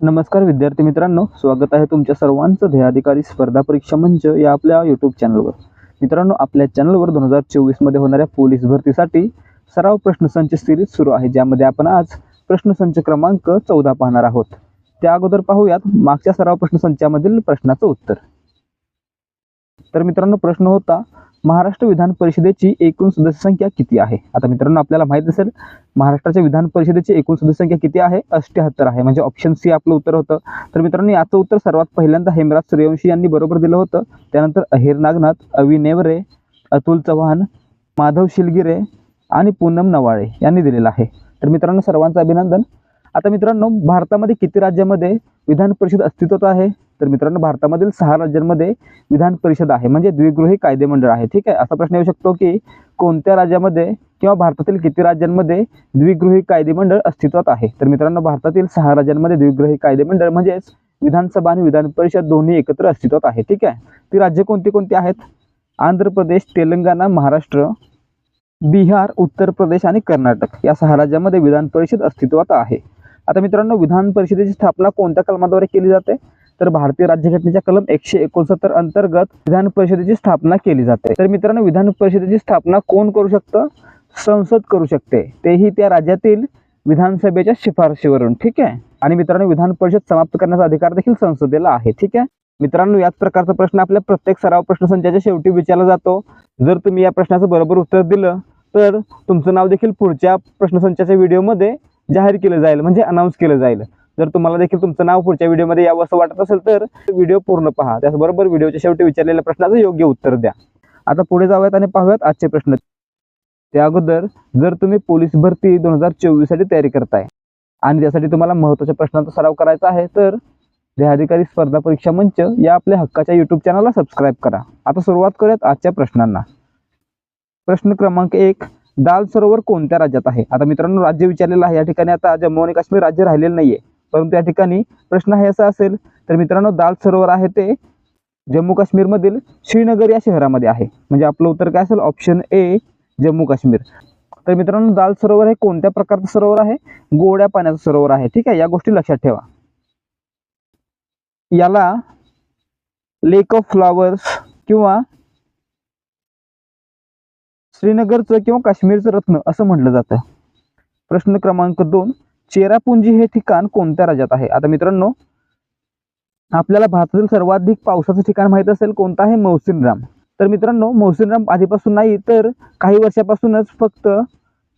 नमस्कार विद्यार्थी मित्रांनो स्वागत आहे तुमच्या सर्वांचं ध्येयाधिकारी स्पर्धा परीक्षा मंच या आपल्या यूट्यूब चॅनलवर मित्रांनो आपल्या चॅनलवर दोन हजार चोवीसमध्ये होणाऱ्या पोलीस भरतीसाठी सराव प्रश्नसंच सिरीज सुरू आहे ज्यामध्ये आपण आज प्रश्नसंच क्रमांक चौदा पाहणार आहोत. त्या अगोदर पाहूयात मागच्या सराव प्रश्नसंचामधील प्रश्नाचं उत्तर. तर मित्रांनो प्रश्न होता महाराष्ट्र विधान परिषदेची एकूण सदस्य संख्या किती आहे? आता मित्रांनो आपल्याला माहीत असेल महाराष्ट्राच्या विधान परिषदेची एकूण सदस्य संख्या किती आहे? अष्ट्याहत्तर आहे. म्हणजे ऑप्शन सी आपलं उत्तर होतं. तर मित्रांनो याचं उत्तर सर्वात पहिल्यांदा हेमराज सूर्यवंशी यांनी बरोबर दिलं होतं. त्यानंतर अहिर नागनाथ अवि नेवरे अतुल चव्हाण माधव शिलगिरे आणि पूनम नवाळे यांनी दिलेलं आहे. तर मित्रांनो सर्वांचं अभिनंदन. आता मित्रांनो भारतामध्ये किती राज्यामध्ये विधान परिषद अस्तित्वात आहे? तर मित्रांनो भारतामधील सहा राज्यांमध्ये विधान परिषद आहे. म्हणजे द्विगृही कायदेमंडळ आहे. ठीक आहे? असा प्रश्न येऊ शकतो की कोणत्या राज्यामध्ये किंवा भारतातील किती राज्यांमध्ये द्विगृही कायदेमंडळ अस्तित्वात आहे? तर मित्रांनो भारतातील सहा राज्यांमध्ये द्विगृही कायदेमंडळ म्हणजेच विधानसभा आणि विधान परिषद दोन्ही एकत्र अस्तित्वात आहे. ठीक आहे? ती राज्य कोणती कोणती आहेत? आंध्र प्रदेश तेलंगणा महाराष्ट्र बिहार उत्तर प्रदेश आणि कर्नाटक. या सहा राज्यामध्ये विधान परिषद अस्तित्वात आहे. आता मित्रांनो विधान परिषदेची स्थापना कोणत्या कलमाद्वारे केली जाते? तर भारतीय राज्यघटनेच्या कलम एकशे एकोणसत्तर अंतर्गत विधान परिषदेची स्थापना केली जाते. तर मित्रांनो विधान परिषदेची स्थापना कोण करू शकतं? संसद करू शकते. तेही त्या राज्यातील विधानसभेच्या शिफारशीवरून ठीक आहे? आणि मित्रांनो विधान परिषद समाप्त करण्याचा अधिकार देखील संसदेला आहे ठीक आहे? मित्रांनो याच प्रकारचा प्रश्न आपल्या प्रत्येक सराव प्रश्नसंचाच्या शेवटी विचारला जातो. जर तुम्ही या प्रश्नाचं बरोबर उत्तर दिलं तर तुमचं नाव देखील पुढच्या प्रश्नसंचाच्या व्हिडिओमध्ये जाहीर केलं जाईल म्हणजे अनाऊन्स केलं जाईल. जर तुम्हाला देखील तुमचं नाव पुढच्या व्हिडिओमध्ये यावं असं वाटत असेल तर व्हिडिओ पूर्ण पहा. त्याचबरोबर व्हिडिओच्या शेवटी विचारलेल्या प्रश्नाचं योग्य उत्तर द्या. आता पुढे जाऊयात आणि पाहूयात आजचे प्रश्न. त्या अगोदर जर तुम्ही पोलीस भरती दोन हजार चोवीससाठी तयारी करताय आणि त्यासाठी तुम्हाला महत्त्वाच्या प्रश्नांचा सराव करायचा आहे तर देहाधिकारी स्पर्धा परीक्षा मंच या आपल्या हक्काच्या युट्यूब चॅनलला सबस्क्राईब करा. आता सुरुवात करूयात आजच्या प्रश्नांना. प्रश्न क्रमांक एक दाल सरोवर कोणत्या राज्यात आहे? आता मित्रांनो राज्य विचारलेलं आहे. या ठिकाणी आता जम्मू आणि काश्मीर राज्य राहिलेलं नाहीये. परंतु या ठिकाणी प्रश्न हे असा असेल तर मित्रांनो दाल सरोवर आहे ते जम्मू काश्मीरमधील श्रीनगर या शहरामध्ये आहे. म्हणजे आपलं उत्तर काय असेल? Option A Jammu Kashmir. तर मित्रांनो दाल सरोवर हे कोणत्या प्रकारचं सरोवर आहे? गोड्या पाण्याचं सरोवर आहे. ठीक आहे? या गोष्टी लक्षात ठेवा. याला लेक ऑफ फ्लॉवर्स किंवा श्रीनगरचं किंवा काश्मीरचं रत्न असं म्हटलं जातं. प्रश्न क्रमांक दोन चेरापुंजी हे ठिकाण कोणत्या राज्यात आहे? आता मित्रांनो आपल्याला भारतातील सर्वाधिक पावसाचं ठिकाण माहीत असेल कोणतं आहे? मौसिनराम तर मित्रांनो मौसिनराम आधीपासून नाही तर काही वर्षापासूनच फक्त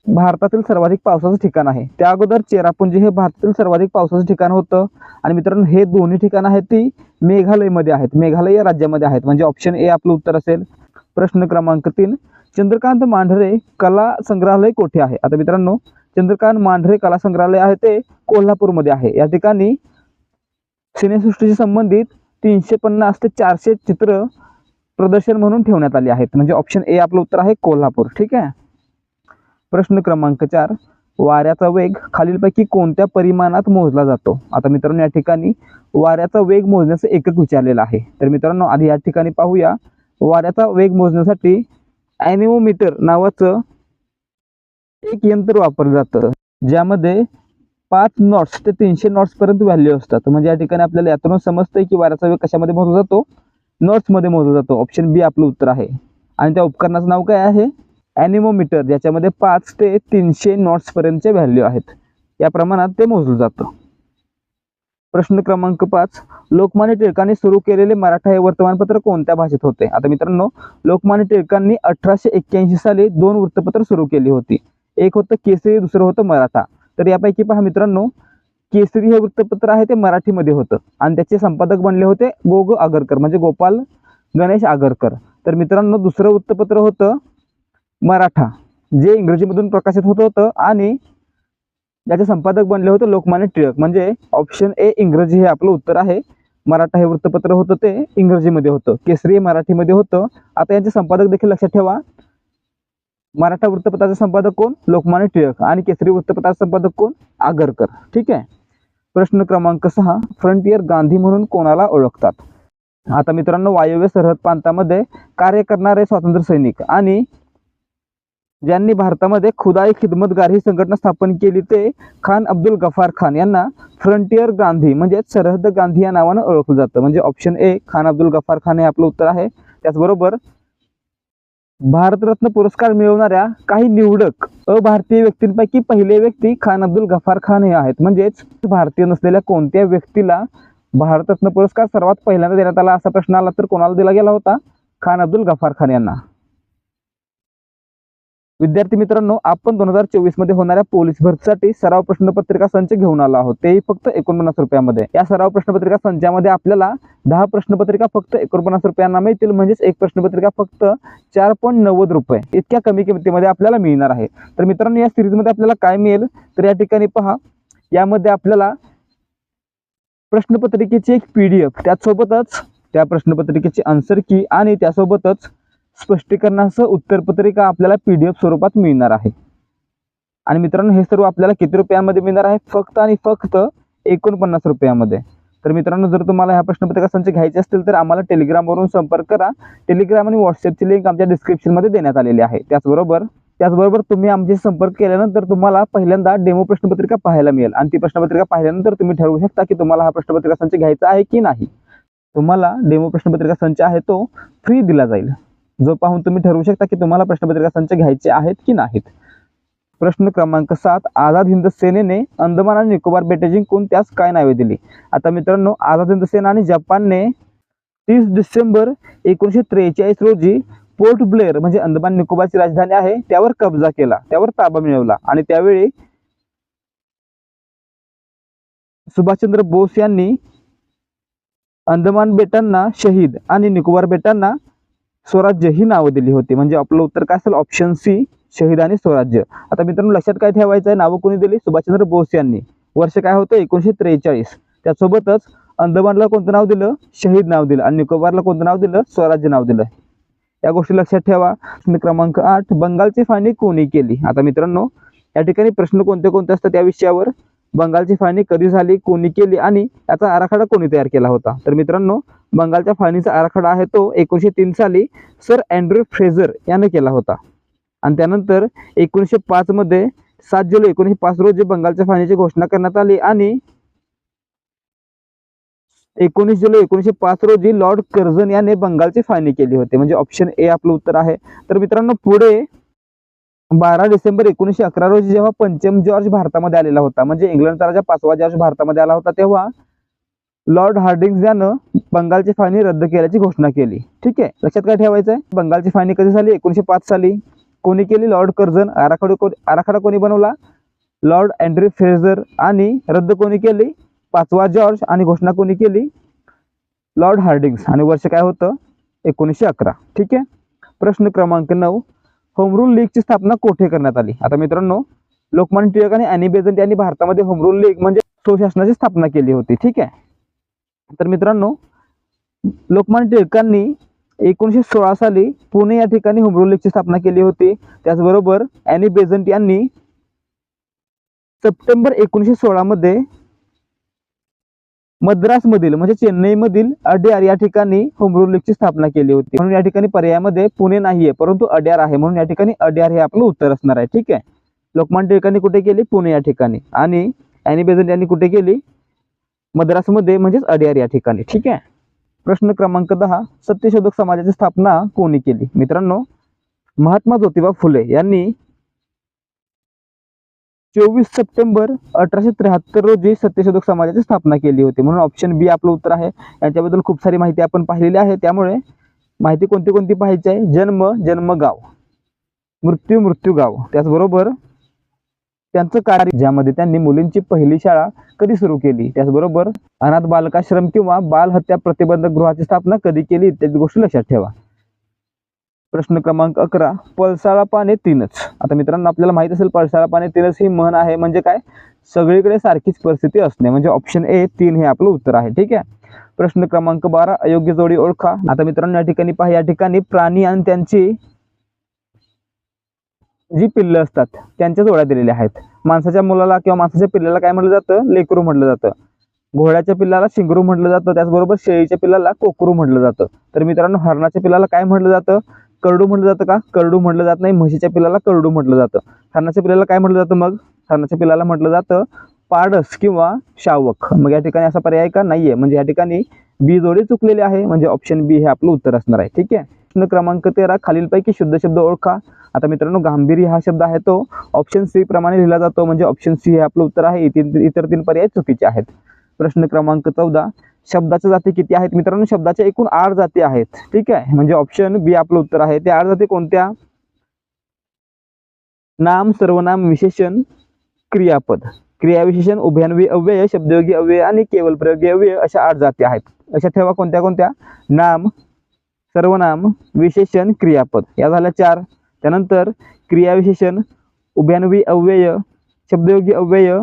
भारतातील सर्वाधिक पावसाचं ठिकाण आहे. त्या अगोदर चेरापुंजी हे भारतातील सर्वाधिक पावसाचं ठिकाण होतं. आणि मित्रांनो हे दोन्ही ठिकाणं आहेत ती मेघालयमध्ये आहेत. मेघालय या राज्यामध्ये आहेत. म्हणजे ऑप्शन ए आपलं उत्तर असेल. प्रश्न क्रमांक तीन. चंद्रकांत मांढरे कला संग्रहालय कोठे आहे? आता मित्रांनो चंद्रकांत मांढरे कला संग्रहालय आहे ते कोल्हापूरमध्ये आहे. या ठिकाणी सिनेसृष्टीशी संबंधित तीनशे पन्नास ते चारशे चित्र प्रदर्शन म्हणून ठेवण्यात आली आहेत. म्हणजे ऑप्शन ए आपलं उत्तर आहे कोल्हापूर. ठीक आहे? प्रश्न क्रमांक चार. वाऱ्याचा वेग खालीलपैकी कोणत्या परिमाणात मोजला जातो? आता मित्रांनो या ठिकाणी वाऱ्याचा वेग मोजण्याचं एकक विचारलेलं आहे. तर मित्रांनो आधी या ठिकाणी पाहूया. वाऱ्याचा वेग मोजण्यासाठी ॲनिओमीटर नावाचं एक यंत्र वापरलं जातं ज्यामध्ये पाच नॉट्स ते तीनशे नॉट्स पर्यंत व्हॅल्यू असतात. म्हणजे या ठिकाणी आपल्याला यातून समजतंय की वाऱ्याचा वेग कशामध्ये मोजला जातो? नॉट्समध्ये मोजला जातो. ऑप्शन बी आपलं उत्तर आहे. आणि त्या उपकरणाचं नाव काय आहे? ॲनिमोमीटर ज्याच्यामध्ये पाच ते तीनशे नॉट्स पर्यंतचे व्हॅल्यू आहेत. या प्रमाणात ते मोजलं जातं. प्रश्न क्रमांक पाच. लोकमान्य टिळकांनी सुरू केलेले मराठा हे वर्तमानपत्र कोणत्या भाषेत होते? आता मित्रांनो लोकमान्य टिळकांनी अठराशे एक्क्याऐंशी साली दोन वृत्तपत्र सुरू केली होती. एक होतं केसरी दुसरं होतं मराठा. तर यापैकी पहा मित्रांनो केसरी हे वृत्तपत्र आहे ते मराठीमध्ये होतं. आणि त्याचे संपादक बनले होते गोग आगरकर म्हणजे गोपाल गणेश आगरकर. तर मित्रांनो दुसरं वृत्तपत्र होतं मराठा जे इंग्रजीमधून प्रकाशित होत होतं आणि ज्याचे संपादक बनले होते लोकमान्य टिळक. म्हणजे ऑप्शन ए इंग्रजी हे आपलं उत्तर आहे. मराठा हे वृत्तपत्र होतं ते इंग्रजीमध्ये होतं. केसरी हे मराठीमध्ये होतं. आता यांचे संपादक देखील लक्षात ठेवा. मराठा वृत्तपत्राचे संपादक कोण? लोकमान्य टिळक. आणि केसरी वृत्तपत्राचे संपादक कोण? आगरकर. ठीक आहे? प्रश्न क्रमांक सहा. फ्रंटियर गांधी म्हणून कोणाला ओळखतात? आता मित्रांनो वायव्य सरहद प्रांतामध्ये कार्य करणारे स्वातंत्र्य सैनिक आणि ज्यांनी भारतामध्ये खुदाई खिदमतगार ही संघटना स्थापन केली ते खान अब्दुल गफार खान यांना फ्रंटियर गांधी म्हणजे सरहद गांधी या नावानं ओळखलं जातं. म्हणजे ऑप्शन ए खान अब्दुल गफार खान हे आपलं उत्तर आहे. त्याचबरोबर भारतरत्न पुरस्कार मिळवणाऱ्या काही निवडक अभारतीय व्यक्तींपैकी पहिले व्यक्ती खान अब्दुल गफार खान हे आहेत. म्हणजेच भारतीय नसलेल्या कोणत्या व्यक्तीला भारतरत्न पुरस्कार सर्वात पहिल्यांदा देण्यात आला असा प्रश्न आला तर कोणाला दिला गेला होता? खान अब्दुल गफार खान यांना. विद्यार्थी मित्रांनो आपण दोन हजार चोवीसमध्ये होणाऱ्या पोलीस भरतीसाठी सराव प्रश्नपत्रिका संच घेऊन आलो आहोत. तेही फक्त एकोणपन्नास रुपयामध्ये. या सराव प्रश्नपत्रिका संचामध्ये आपल्याला दहा प्रश्नपत्रिका फक्त एकोणपन्नास रुपयांना मिळतील. म्हणजेच एक प्रश्नपत्रिका फक्त चार पॉईंट नव्वद रुपये. इतक्या कमी किमतीमध्ये आपल्याला मिळणार आहे. तर मित्रांनो या सिरीजमध्ये आपल्याला काय मिळेल? तर या ठिकाणी पहा. यामध्ये आपल्याला प्रश्नपत्रिकेची एक पी डी एफ त्यासोबतच त्या प्रश्नपत्रिकेची आन्सर की आणि त्यासोबतच स्पष्टीकरणासह उत्तरपत्रिका आपल्याला पी डी एफ स्वरूपात मिळणार आहे. आणि मित्रांनो हे सर्व आपल्याला किती रुपयांमध्ये मिळणार आहे? फक्त आणि फक्त एकोणपन्नास रुपयामध्ये. तर मित्रांनो जर तुम्हाला ह्या प्रश्नपत्रिका संच घ्यायचे असतील तर आम्हाला टेलिग्रामवरून संपर्क करा. टेलिग्राम आणि व्हॉट्सअपची लिंक आमच्या डिस्क्रिप्शनमध्ये देण्यात आलेली आहे. त्याचबरोबर त्याचबरोबर तुम्ही आमचे संपर्क केल्यानंतर तुम्हाला पहिल्यांदा डेमो प्रश्नपत्रिका पाहायला मिळेल. आणि ती प्रश्नपत्रिका पाहिल्यानंतर तुम्ही ठरवू शकता की तुम्हाला हा प्रश्नपत्रिका संच घ्यायचा आहे की नाही. तुम्हाला डेमो प्रश्नपत्रिका संच आहे तो फ्री दिला जाईल. जो पाहून तुम्ही ठरवू शकता की तुम्हाला प्रश्नपत्रिका संच घ्यायचे आहेत की नाहीत. प्रश्न क्रमांक सात आझाद हिंद सेनेने अंदमान आणि निकोबार बेटे जिंकून त्यास काय नावे दिली? आता मित्रांनो आझाद हिंद सेना आणि जपानने तीस डिसेंबर एकोणीसशे त्रेचाळीस रोजी पोर्ट ब्लेअर म्हणजे अंदमान निकोबारची राजधानी आहे त्यावर कब्जा केला त्यावर ताबा मिळवला. आणि त्यावेळी सुभाषचंद्र बोस यांनी अंदमान बेटांना शहीद आणि निकोबार बेटांना स्वराज्य ही नावं दिली होती. म्हणजे आपलं उत्तर काय असेल? ऑप्शन सी शहीद आणि स्वराज्य. आता मित्रांनो लक्षात काय ठेवायचं आहे? नावं कोणी दिली? सुभाषचंद्र बोस यांनी. वर्ष काय होतं? एकोणीसशे त्रेचाळीस. त्यासोबतच अंदमानला कोणतं नाव दिलं? शहीद नाव दिलं. आणि निकोबारला कोणतं नाव दिलं? स्वराज्य नाव दिलं. या गोष्टी लक्षात ठेवा. क्रमांक आठ बंगालची फाळणी कोणी केली? आता मित्रांनो या ठिकाणी प्रश्न कोणते कोणते असतात त्या विषयावर? बंगालची फाळणी कधी झाली कोणी केली आणि याचा आराखडा कोणी तयार केला होता? तर मित्रांनो बंगालच्या फाळणीचा आराखडा आहे तो एकोणीसशे तीन साली सर अँड्रू फ्रेझर यानं केला होता. आणि त्यानंतर एकोणीसशे पाचमध्ये सात जुलै एकोणीसशे पाच रोजी बंगालच्या फाळणीची घोषणा करण्यात आली आणि एकोणीस जुलै एकोणीसशे पाच रोजी लॉर्ड कर्झन याने बंगालची फाळणी केली होती. म्हणजे ऑप्शन ए आपलं उत्तर आहे. तर मित्रांनो पुढे बारा डिसेंबर एकोणीसशे अकरा रोजी जेव्हा पंचम जॉर्ज भारतामध्ये आलेला होता म्हणजे इंग्लंडचा राजा पाचवा जॉर्ज भारतामध्ये आला होता तेव्हा लॉर्ड हार्डिंग्स यानं बंगालची फाळणी रद्द केल्याची घोषणा केली. ठीक आहे? लक्षात काय ठेवायचं आहे बंगालची फाळणी कधी झाली? एकोणीसशे पाच साली. कोणी केली? Lord Curzon. आराखडा कोणी आराखडा कोणी बनवला? Lord Andrew Fraser. आणि रद्द कोणी केली? पाचवा जॉर्ज. आणि घोषणा कोणी केली? लॉर्ड हार्डिंग्स आणि वर्ष काय होतं? एकोणीसशे अकरा. ठीक आहे? प्रश्न क्रमांक नऊ. होम रूल लीगची स्थापना कोठे करण्यात आली? आता मित्रांनो लोकमान्य टिळक आणि अॅनी बेझंट यांनी भारतामध्ये होम रूल लीग म्हणजे स्वशासनाची स्थापना केली होती ठीक आहे? तर मित्रांनो लोकमान्य टिळकांनी एकोणीसशे सोळा साली पुणे या ठिकाणी होम रूल लीगची स्थापना केली होती. त्याचबरोबर अॅनी बेझंट यांनी सप्टेंबर एकोणीसशे सोळामध्ये मद्रासमधील म्हणजे चेन्नईमधील अड्यार या ठिकाणी होम रूल लीगची स्थापना केली होती. म्हणून या ठिकाणी पर्यायामध्ये पुणे नाहीये परंतु अड्यार आहे. म्हणून या ठिकाणी अड्यार हे आपलं उत्तर असणार आहे. ठीक आहे? लोकमान्य टिळकांनी कुठे केली? पुणे या ठिकाणी. आणि अॅनी बेझंट यांनी कुठे केली? मद्रासमध्ये म्हणजेच अड्यार या ठिकाणी. ठीक आहे? प्रश्न क्रमांक दहा. सत्यशोधक समाजाची स्थापना कोणी केली? मित्रांनो महात्मा ज्योतिबा फुले यांनी चोवीस सप्टेंबर अठराशे त्र्याहत्तर रोजी सत्यशोधक समाजाची स्थापना केली होती. म्हणून ऑप्शन बी आपलं उत्तर आहे. यांच्याबद्दल खूप सारी माहिती आपण पाहिलेली आहे. त्यामुळे माहिती कोणती कोणती पाहायची आहे? जन्म जन्म गाव मृत्यू मृत्यू गाव त्याचबरोबर त्यांचं कार्य ज्यामध्ये त्यांनी मुलींची पहिली शाळा कधी सुरू केली? त्याचबरोबर अनाथ बालकाश्रम किंवा बालहत्या प्रतिबंधक गृहाची स्थापना कधी केली? इत्यादी गोष्टी लक्षात ठेवा. प्रश्न क्रमांक अकरा पळसाळा पाने तीनच. आता मित्रांनो आपल्याला माहीत असेल पळसाळा पाने तीनच ही म्हण आहे म्हणजे काय? सगळीकडे सारखीच परिस्थिती असणे म्हणजे ऑप्शन ए तीन हे आपलं उत्तर आहे ठीक आहे? प्रश्न क्रमांक बारा अयोग्य जोडी ओळखा. आता मित्रांनो या ठिकाणी पहा या ठिकाणी प्राणी आणि त्यांची जी पिल्लं असतात त्यांच्या जोड्या दिलेल्या आहेत. माणसाच्या मुलाला किंवा माणसाच्या पिल्लाला काय म्हटलं जातं? लेकरू म्हटलं जातं. घोड्याच्या पिल्लाला शिंगरू म्हटलं जातं त्याचबरोबर शेळीच्या पिल्लाला कोकरू म्हटलं जातं. तर मित्रांनो हरणाच्या पिल्लाला काय म्हटलं जातं? करडू म्हटलं जातं का? करडू म्हटलं जात नाही. म्हशीच्या पिलाला करडू म्हटलं जातं. हरणाच्या पिलाला काय म्हटलं जातं मग? हरणाच्या पिलाला म्हटलं जातं पाडस किंवा शावक. मग या ठिकाणी असा पर्याय का? नाहीये. म्हणजे या ठिकाणी बी जोडी चुकलेली आहे. म्हणजे ऑप्शन बी हे आपलं उत्तर असणार आहे. ठीक आहे? प्रश्न क्रमांक तेरा खालीलपैकी शुद्ध शब्द ओळखा. आता मित्रांनो गांभीर्य हा शब्द आहे तो. ऑप्शन सी प्रमाणे लिहिला जातो. म्हणजे ऑप्शन सी हे आपलं उत्तर आहे. इतर तीन पर्याय चुकीचे आहेत. प्रश्न क्रमांक चौदा. शब्दाच्या जाती किती आहेत? मित्रांनो शब्दाच्या एकूण आठ जाती आहेत. ठीक आहे? म्हणजे ऑप्शन बी आपलं उत्तर आहे. त्या आठ जाती कोणत्या? नाम सर्वनाम विशेषण क्रियापद. क्रियाविशेषण उभयान्वी अव्यय शब्दयोगी अव्यय आणि केवल प्रयोगी अव्यय अशा आठ जाती आहेत. अशा ठेवा कोणत्या कोणत्या? नाम सर्वनाम विशेषण क्रियापद. या झाल्या चार. त्यानंतर क्रियाविशेषण उभयान्वी अव्यय शब्दयोगी अव्यय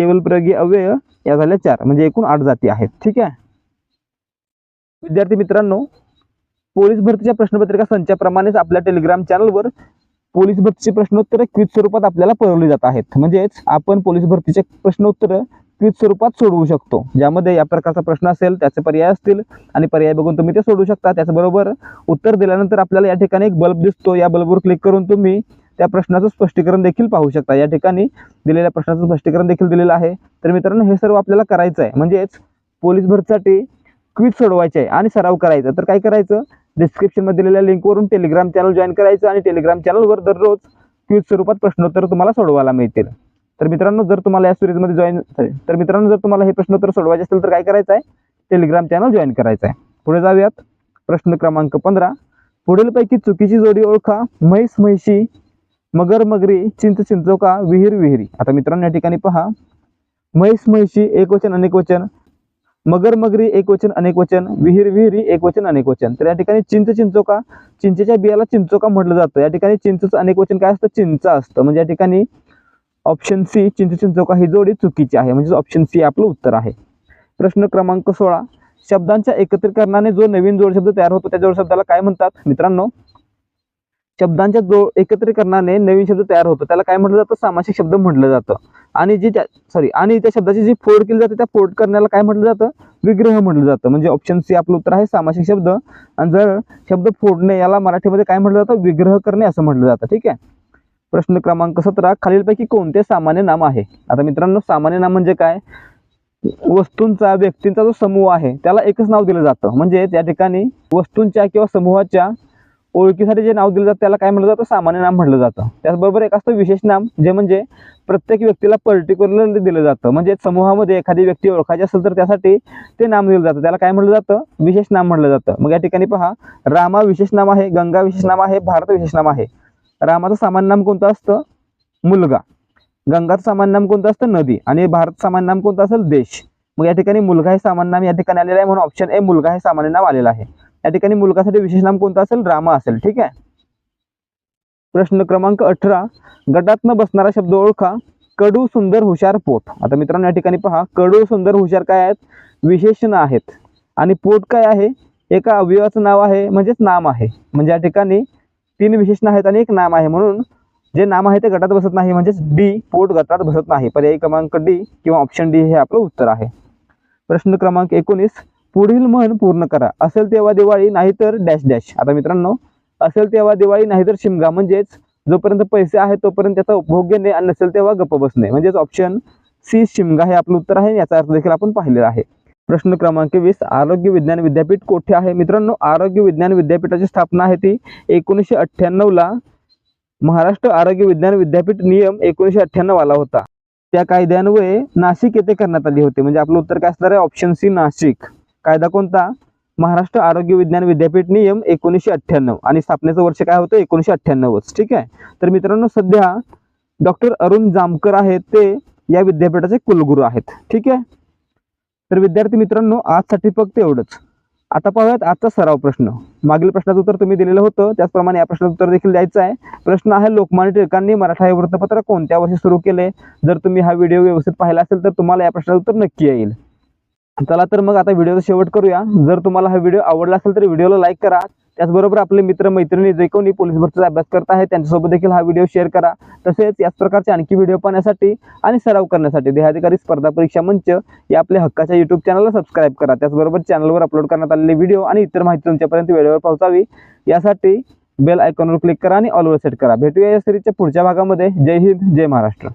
केवल प्रयोगी अव्यय या झाल्या चार. म्हणजे एकूण आठ जाती आहेत. ठीक आहे? विद्यार्थी मित्रांनो पोलीस भरतीच्या प्रश्नपत्रिका संचाप्रमाणेच आपल्या टेलिग्राम चॅनलवर पोलीस भरतीची प्रश्नोत्तरं क्विज स्वरूपात आपल्याला पुरवली जात आहेत. म्हणजेच आपण पोलीस भरतीचे प्रश्नोत्तर क्विज स्वरूपात सोडवू शकतो. ज्यामध्ये या प्रकारचा प्रश्न असेल त्याचे पर्याय असतील आणि पर्याय बघून तुम्ही ते सोडवू शकता. त्याचबरोबर उत्तर दिल्यानंतर आपल्याला या ठिकाणी एक बल्ब दिसतो. या बल्बवर क्लिक करून तुम्ही त्या प्रश्नाचं स्पष्टीकरण देखील पाहू शकता. या ठिकाणी दिलेल्या प्रश्नाचं स्पष्टीकरण देखील दिलेलं आहे. तर मित्रांनो हे सर्व आपल्याला करायचं आहे म्हणजेच पोलीस भरतीसाठी क्विज सोडवायचे आहे आणि सराव करायचा. तर काय करायचं? डिस्क्रिप्शनमध्ये दिलेल्या लिंकवरून टेलिग्राम चॅनल जॉईन करायचं आणि टेलिग्राम चॅनलवर दररोज क्विज स्वरूपात प्रश्नोत्तर तुम्हाला सोडवायला मिळतील. तर मित्रांनो जर तुम्हाला या सिरीजमध्ये जॉईन तर मित्रांनो जर तुम्हाला हे प्रश्नोत्तर सोडवायचे असेल तर काय करायचं आहे टेलिग्राम चॅनल जॉईन करायचं आहे पुढे जाऊयात. प्रश्न क्रमांक पंधरा. पुढीलपैकी चुकीची जोडी ओळखा. म्हैस म्हैशी मगर मगरी चिंच चिंचोका विहीर विहिरी. आता मित्रांनो या ठिकाणी पहा. म्हैस म्हैशी एक वचन अनेक वचन. मगर मगरी एक वचन अनेक वचन. विहीर विहिरी एक वचन अनेक वचन. तर या ठिकाणी चिंच चिंचोका चिंचेच्या बियाला चिंचोका म्हटलं जातं. या ठिकाणी चिंचचं अनेक वचन काय असतं? चिंच असतं. म्हणजे या ठिकाणी ऑप्शन सी चिंच चिंचोका ही जोडी चुकीची आहे. म्हणजे ऑप्शन सी आपलं उत्तर आहे. प्रश्न क्रमांक सोळा. शब्दांच्या एकत्रीकरणाने जो नवीन जोड शब्द तयार होतो त्या जोड शब्दाला काय म्हणतात? मित्रांनो शब्दांच्या जो एकत्रीकरणाने नवीन शब्द तयार होतो त्याला काय म्हटलं जातं? सामासिक शब्द म्हटलं जातं. आणि जी त्या सॉरी आणि त्या शब्दाची जी फोड केली जाते त्या फोड करण्याला काय म्हटलं जातं? विग्रह म्हटलं जातं. म्हणजे ऑप्शन सी आपलं उत्तर आहे सामासिक शब्द. आणि जर शब्द फोडणे याला मराठीमध्ये काय म्हटलं जातं? विग्रह करणे असं म्हटलं जातं. ठीक आहे? प्रश्न क्रमांक सतरा खालीलपैकी कोणते सामान्य नाम आहे? आता मित्रांनो सामान्य नाम म्हणजे काय? वस्तूंचा व्यक्तींचा जो समूह आहे त्याला एकच नाव दिलं जातं. म्हणजे त्या ठिकाणी वस्तूंच्या किंवा समूहाच्या ओळखीसाठी जे नाव दिलं जातं त्याला काय म्हटलं जातं? सामान्य नाम म्हटलं जातं. त्याचबरोबर एक असतं विशेष नाम जे म्हणजे प्रत्येक व्यक्तीला पर्टिक्युलर दिलं जातं. म्हणजे समूहामध्ये एखादी व्यक्ती ओळखायची असेल तर त्यासाठी ते नाम दिलं जातं. त्याला काय म्हटलं जातं? विशेष नाम म्हटलं जातं. मग या ठिकाणी पहा रामा विशेष नाम आहे गंगा विशेष नाम आहे भारत विशेष नाम आहे. रामाचं सामान्य नाम कोणतं असतं? मुलगा. गंगाचं सामान्य नाम कोणतं असतं? नदी. आणि भारत सामान्य नाम कोणतं असेल? देश. मग या ठिकाणी मुलगा हे सामान्य नाम या ठिकाणी आलेलं आहे म्हणून ऑप्शन ए मुलगा हे सामान्य नाम आलेलं आहे. या ठिकाणी मुलगासाठी विशेष नाम कोणतं असेल? रामा असेल. ठीक आहे? प्रश्न क्रमांक अठरा. गटातनं बसणारा शब्द ओळखा. कडू सुंदर हुशार पोट आता मित्रांनो या ठिकाणी पहा. कडू सुंदर हुशार काय आहेत? विशेषण आहेत. आणि पोट काय आहे? एका अवयवाचं नाव आहे म्हणजेच नाम आहे. म्हणजे या ठिकाणी तीन विशेषण आहेत आणि एक नाम आहे. म्हणून जे नाम आहे ते गटात बसत नाही म्हणजेच डी पोट गटात बसत नाही. पर्यायी क्रमांक डी किंवा ऑप्शन डी हे आपलं उत्तर आहे. प्रश्न क्रमांक एकोणीस. पुढील म्हण पूर्ण करा. असेल तेव्हा दिवाळी नाहीतर डॅश डॅश. आता मित्रांनो असेल तेव्हा दिवाळी नाहीतर शिमगा. म्हणजेच जोपर्यंत पैसे आहेत तोपर्यंत त्याचा उपभोग घेणे आणि नसेल तेव्हा गप्प बसणे. म्हणजेच ऑप्शन सी शिमगा हे आपलं उत्तर आहे. याचा अर्थ देखील आपण पाहिलेला आहे. प्रश्न क्रमांक वीस आरोग्य विज्ञान विद्यापीठ कोठे आहे? मित्रांनो आरोग्य विज्ञान विद्यापीठाची स्थापना आहे ती एकोणीसशे अठ्ठ्याण्णवला महाराष्ट्र आरोग्य विज्ञान विद्यापीठ नियम एकोणीसशे अठ्ठ्याण्णव आला होता. त्या कायद्यान्वये नाशिक येथे करण्यात आली होती. म्हणजे आपलं उत्तर काय असणार आहे? Option C Nashik. कायदा कोणता? महाराष्ट्र आरोग्य विज्ञान विद्यापीठ नियम एकोणीसशे अठ्ठ्याण्णव. आणि स्थापनेचं वर्ष काय होतं? एकोणीसशे अठ्ठ्याण्णवच. ठीक आहे? तर मित्रांनो सध्या डॉक्टर अरुण जामकर आहेत ते या विद्यापीठाचे कुलगुरू आहेत. ठीक आहे? तर विद्यार्थी मित्रांनो आजसाठी फक्त एवढंच. आता पाहूयात आजचा सराव प्रश्न. मागील प्रश्नाचं उत्तर तुम्ही दिलेलं होतं. त्याचप्रमाणे या प्रश्नाचं उत्तर देखील द्यायचं आहे. प्रश्न आहे लोकमान्य टिळकांनी मराठा हे वृत्तपत्र कोणत्या वर्षी सुरू केले? जर तुम्ही हा व्हिडिओ व्यवस्थित पाहिला असेल तर तुम्हाला या प्रश्नाचं उत्तर नक्की येईल. चला तर मग आता व्हिडिओचा शेवट करूया. जर तुम्हाला हा व्हिडिओ आवडला असेल तर व्हिडिओला लाईक करा. त्याचबरोबर आपले मित्र मैत्रिणी जे कोणी पोलीस भरतीचा अभ्यास करत आहे त्यांच्यासोबत देखील हा व्हिडिओ शेअर करा. तसेच याच प्रकारचे आणखी व्हिडिओ पाहण्यासाठी आणि सराव करण्यासाठी देहाधिकारी स्पर्धा परीक्षा मंच या आपल्या हक्काच्या युट्यूब चॅनलला सबस्क्राईब करा. त्याचबरोबर चॅनलवर अपलोड करण्यात आलेले व्हिडिओ आणि इतर माहिती तुमच्यापर्यंत वेळेवर पोहोचावी. यासाठी बेल आयकॉनवर क्लिक करा आणि ऑलवर सेट करा. भेटूया या सिरीजच्या पुढच्या भागामध्ये. जय हिंद जय महाराष्ट्र.